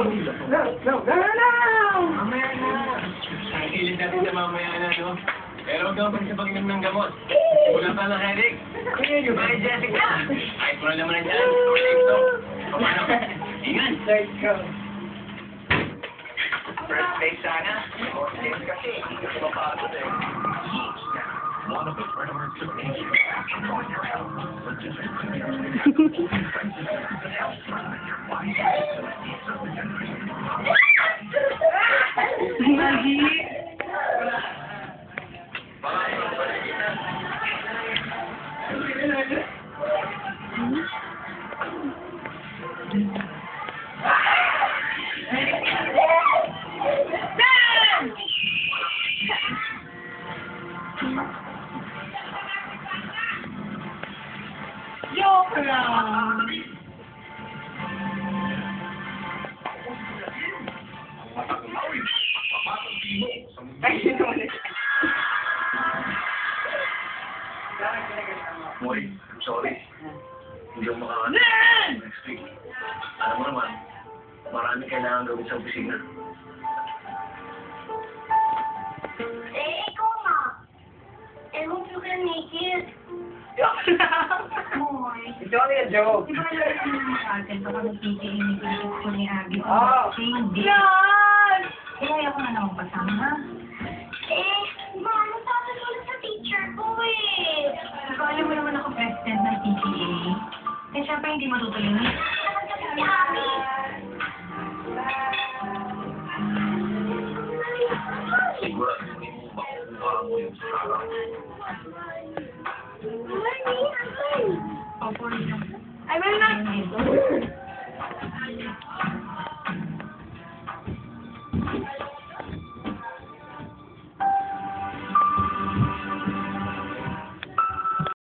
No, no, no, no, no! Mamaya natin sa mamaya na, no? Pero huwag kang pagsapag-inom ng headache. Bye, Jessica! Ay, puro naman na dyan. Okay, the on your Magiyi. Yo, Uy, I'm sorry. Hindi ako makakala. Next week. Alam mo naman, marami kailangan gawin sa opisina. Eh, ikaw na. Eh, huwag you can make it. It's only a joke. Di naman sa atin, baka magpipilinig ko ni Abby. Oh! Hindi. Yan! ako na naman pasama, ha? siyempre hindi matutuloy na. I will not.